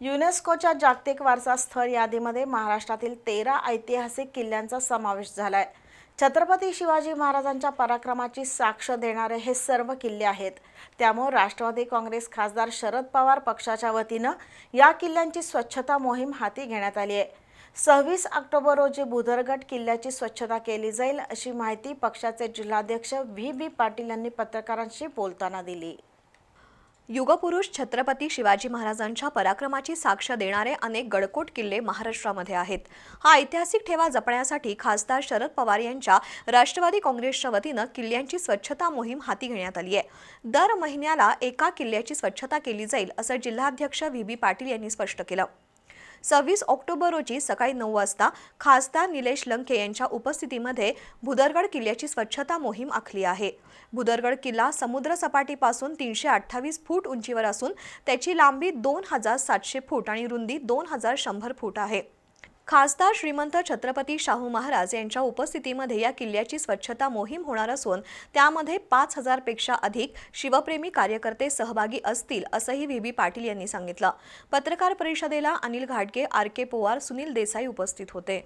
युनेस्कोच्या जागतिक वारसा स्थळ यादीमध्ये महाराष्ट्रातील तेरा ऐतिहासिक किल्ल्यांचा समावेश झाला आहे छत्रपती शिवाजी महाराजांच्या पराक्रमाची साक्ष देणारे हे सर्व किल्ले आहेत. त्यामुळे राष्ट्रवादी काँग्रेस खासदार शरद पवार पक्षाच्या वतीनं या किल्ल्यांची स्वच्छता मोहीम हाती घेण्यात आली आहे. सव्वीस ऑक्टोबर रोजी बुधरगड किल्ल्याची स्वच्छता केली जाईल अशी माहिती पक्षाचे जिल्हाध्यक्ष व्ही. बी. पाटील यांनी पत्रकारांशी बोलताना दिली. युगपुरुष छत्रपती शिवाजी महाराजांच्या पराक्रमाची साक्ष देणारे अनेक गडकोट किल्ले महाराष्ट्रामध्ये आहेत. हा ऐतिहासिक ठेवा जपण्यासाठी खासदार शरद पवार यांच्या राष्ट्रवादी काँग्रेसच्या वतीनं किल्ल्यांची स्वच्छता मोहीम हाती घेण्यात आली आहे. दर महिन्याला एका किल्ल्याची स्वच्छता केली जाईल असं जिल्हाध्यक्ष व्ही. बी. पाटील यांनी स्पष्ट केलं. सव्वीस ऑक्टोबर रोजी सकाळी नऊ वाजता खासदार निलेश लंके यांच्या उपस्थितीमध्ये भुदरगड किल्ल्याची स्वच्छता मोहीम आखली आहे. भुदरगड किल्ला समुद्र सपाटीपासून तीनशे अठ्ठावीस फूट उंचीवर असून त्याची लांबी दोन हजार सातशे फूट आणि रुंदी दोन हजार शंभर फूट आहे. खासदार श्रीमंत छत्रपती शाहू महाराज यांच्या उपस्थितीमध्ये या किल्ल्याची स्वच्छता मोहीम होणार असून त्यामध्ये पाच हजारपेक्षा अधिक शिवप्रेमी कार्यकर्ते सहभागी असतील असंही व्ही. बी पाटील यांनी सांगितलं. पत्रकार परिषदेला अनिल घाटगे आर. के. पोवार सुनील देसाई उपस्थित होते.